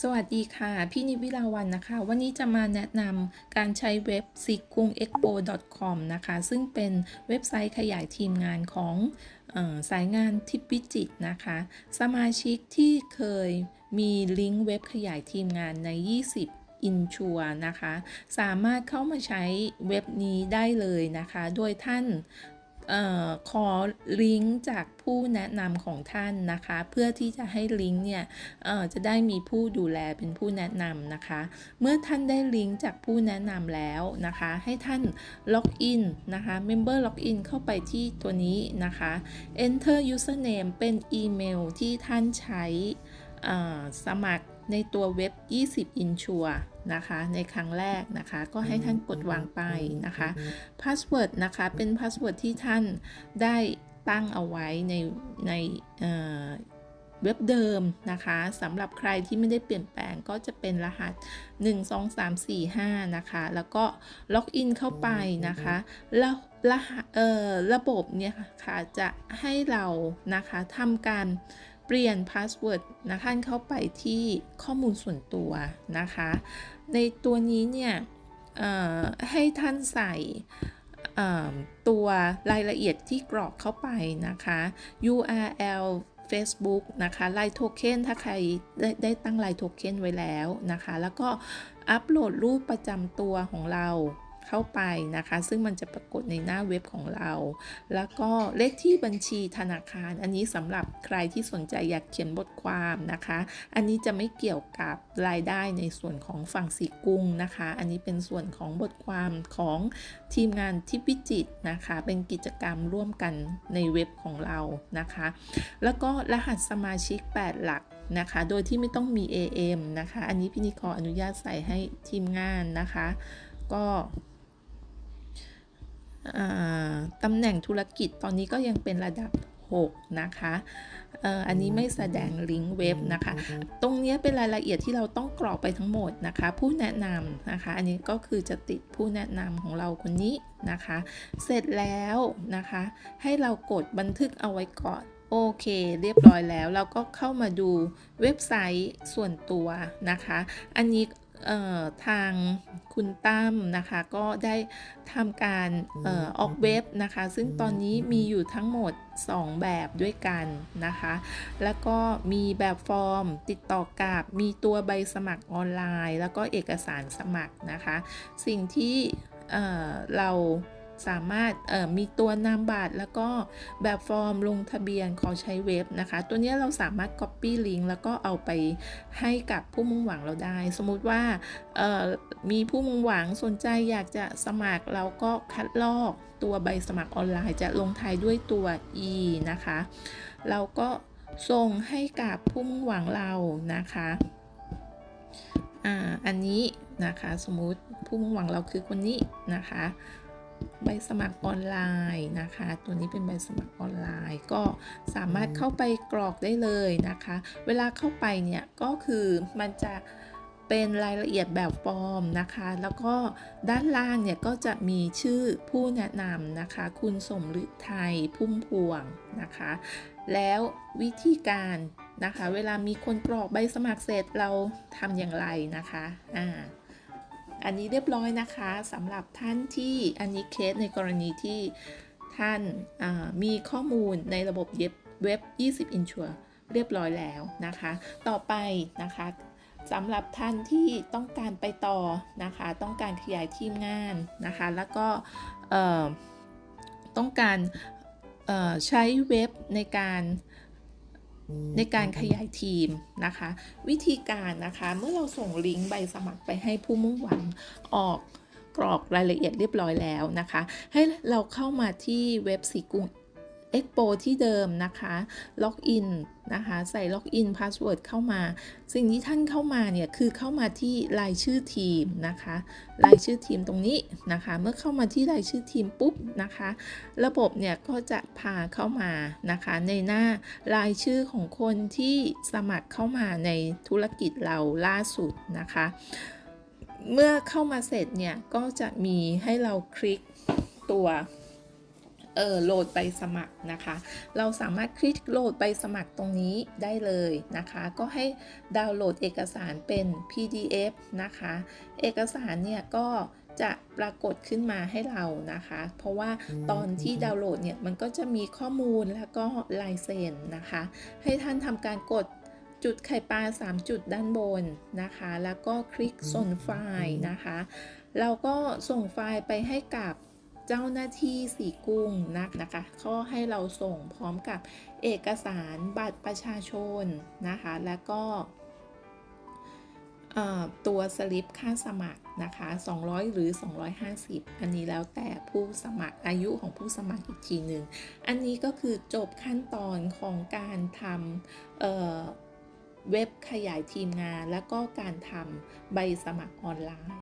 สวัสดีค่ะ พี่นิวิลาวันนะคะ วันนี้จะมาแนะนำการใช้เว็บ s i k u n g e x p o com นะคะ ซึ่งเป็นเว็บไซต์ขยายทีมงานของออสายงานทิพย์วิจิตนะคะ สมาชิกที่เคยมีลิงก์เว็บขยายทีมงานใน 20อินชัวนะคะ สามารถเข้ามาใช้เว็บนี้ได้เลยนะคะ โดยท่าน ออขอลิงก์จากผู้แนะนำของท่านนะคะ เพื่อที่จะให้ลิงก์เนี่ยจะได้มีผู้ดูแลเป็นผู้แนะนำนะคะ เมื่อท่านได้ลิงก์จากผู้แนะนำแล้วนะคะ ให้ท่านล็อกอินนะคะ Member Login เข้าไปที่ตัวนี้นะคะ Enter Username เป็นอีเมลที่ท่านใช้ สมัครในตัวเว็บ 20 Insure นะคะ ในครั้งแรกนะคะ ก็ให้ท่านกดวางไปนะคะพาสเวิร์ดนะคะ เป็นพาสเวิร์ดที่ท่านได้ตั้งเอาไว้ในในเว็บเดิมนะคะสำหรับใครที่ไม่ได้เปลี่ยนแปลงก็จะเป็นรหัส 1 2 3 4 5 นะคะ แล้วก็ล็อกอินเข้าไปนะคะแล้วรหัสเอ่อระบบเนี่ยค่ะจะให้เรานะคะทำการ ปลี่ยนพาสเวิร์ดนะคะเข้าไปที่ข้อมูลส่วนตัวนะคะ ในตัวนี้เนี่ยให้ท่านใส่ตัวรายละเอียดที่กรอกเข้าไปนะคะ URL Facebook นะคะไลน์โทเค็นถ้าใครได้ได้ตั้งไลน์โทเค็นไว้แล้วนะคะ แล้วก็อัปโหลดรูปประจำตัวของเรา เข้าไปนะคะ ซึ่งมันจะปรากฏในหน้าเว็บของเรา แล้วก็เลขที่บัญชีธนาคาร อันนี้สำหรับใครที่สนใจอยากเขียนบทความนะคะ อันนี้จะไม่เกี่ยวกับรายได้ในส่วนของฝั่งสีกุ้งนะคะ อันนี้เป็นส่วนของบทความของทีมงานที่พิจิตนะคะ เป็นกิจกรรมร่วมกันในเว็บของเรานะคะ แล้วก็รหัสสมาชิก 8 หลักนะคะ โดยที่ไม่ต้องมี AM นะคะ อันนี้พี่นิขออนุญาตใส่ให้ทีมงานนะคะ ก็ ตำแหน่งธุรกิจตอนนี้ก็ยังเป็นระดับ 6 นะคะอันนี้ไม่แสดงลิงก์เว็บนะคะ ตรงเนี้ยเป็นรายละเอียดที่เราต้องกรอกไปทั้งหมดนะคะ ผู้แนะนำนะคะ อันนี้ก็คือจะติดผู้แนะนำของเราคนนี้นะคะ เสร็จแล้วนะคะ ให้เรากดบันทึกเอาไว้ก่อนโอเค เรียบร้อยแล้วเราก็เข้ามาดูเว็บไซต์ส่วนตัวนะคะ อันนี้ ทางคุณตั้มนะคะก็ได้ทำการเอ่อออกเว็บนะคะ ซึ่งตอนนี้มีอยู่ทั้งหมด 2 แบบด้วยกันนะคะ แล้วก็มีแบบฟอร์มติดต่อกับมีตัวใบสมัครออนไลน์ แล้วก็เอกสารสมัครนะคะ สิ่งที่เอ่อเรา สามารถมีตัวนามบัตรแล้วก็แบบฟอร์มลงทะเบียนขอใช้เว็บนะคะ ตัวนี้เราสามารถ Copy Link แล้วก็เอาไปให้กับผู้มุ่งหวังเราได้ สมมุติว่ามีผู้มุ่งหวังสนใจอยากจะสมัครเราก็คัดลอกตัวใบสมัครออนไลน์ จะลงท้ายด้วยตัว e นะคะ เราก็ส่งให้กับผู้มุ่งหวังเรานะคะอ่าอันนี้นะคะ สมมุติผู้มุ่งหวังเราคือคนนี้นะคะ ใบสมัครออนไลน์นะคะ ตัวนี้เป็นใบสมัครออนไลน์ก็สามารถเข้าไปกรอกได้เลยนะคะ เวลาเข้าไปเนี่ยก็คือมันจะเป็นรายละเอียดแบบฟอร์มนะคะ แล้วก็ด้านล่างเนี่ยก็จะมีชื่อผู้แนะนำนะคะ คุณสมฤทัยพุ่มพวงนะคะ แล้ววิธีการนะคะ เวลามีคนกรอกใบสมัครเสร็จเราทำอย่างไรนะคะอ่า อันนี้เรียบร้อยนะคะสำหรับท่านที่อันนี้เคสในกรณีที่ท่านมีข้อมูลในระบบเย็บเว็บ 20 Insure เรียบร้อยแล้วนะคะ ต่อไปนะคะสำหรับท่านที่ต้องการไปต่อนะคะ ต้องการขยายทีมงานนะคะ แล้วก็ต้องการใช้เว็บในการ ในการขยายทีมนะคะ วิธีการนะคะเมื่อเราส่งลิงก์ใบสมัครไปให้ผู้มุ่งหวังออกกรอกรายละเอียดเรียบร้อยแล้วนะคะ ให้เราเข้ามาที่เว็บสีกุ้ง Expo ที่เดิมนะคะล็อกอินนะคะใส่ล็อกอินพาสเวิร์ดเข้ามา สิ่งที่ท่านเข้ามาเนี่ยคือเข้ามาที่รายชื่อทีมนะคะรายชื่อทีมตรงนี้นะคะ เมื่อเข้ามาที่รายชื่อทีมปุ๊บนะคะ ระบบเนี่ยก็จะพาเข้ามานะคะ ในหน้ารายชื่อของคนที่สมัครเข้ามาในธุรกิจเราล่าสุดนะคะ เมื่อเข้ามาเสร็จเนี่ยก็จะมีให้เราคลิกตัว เออโหลดใบสมัครนะคะ เราสามารถคลิกโหลดใบสมัครตรงนี้ได้เลยนะคะ ก็ให้ดาวน์โหลดเอกสารเป็น PDF นะคะ เอกสารเนี่ยก็จะปรากฏขึ้นมาให้เรานะคะ เพราะว่าตอนที่ดาวน์โหลดเนี่ยมันก็จะมีข้อมูลแล้วก็ลายเซ็นนะคะ ให้ท่านทำการกดจุดไข่ปลา 3 จุดด้านบนนะคะ แล้วก็คลิกส่งไฟล์นะคะ เราก็ส่งไฟล์ไปให้กับ เจ้าหน้าที่สีกุ้งนักนะคะก็ให้เราส่งพร้อมกับเอกสารบัตรประชาชนนะคะ แล้วก็ตัวสลิปค่าสมัครนะคะ 200 หรือ 250 อันนี้แล้วแต่ผู้สมัครอายุของผู้สมัครอีกทีหนึ่ง อันนี้ก็คือจบขั้นตอนของการทำเเว็บขยายทีมงาน แล้วก็การทำใบสมัครออนไลน์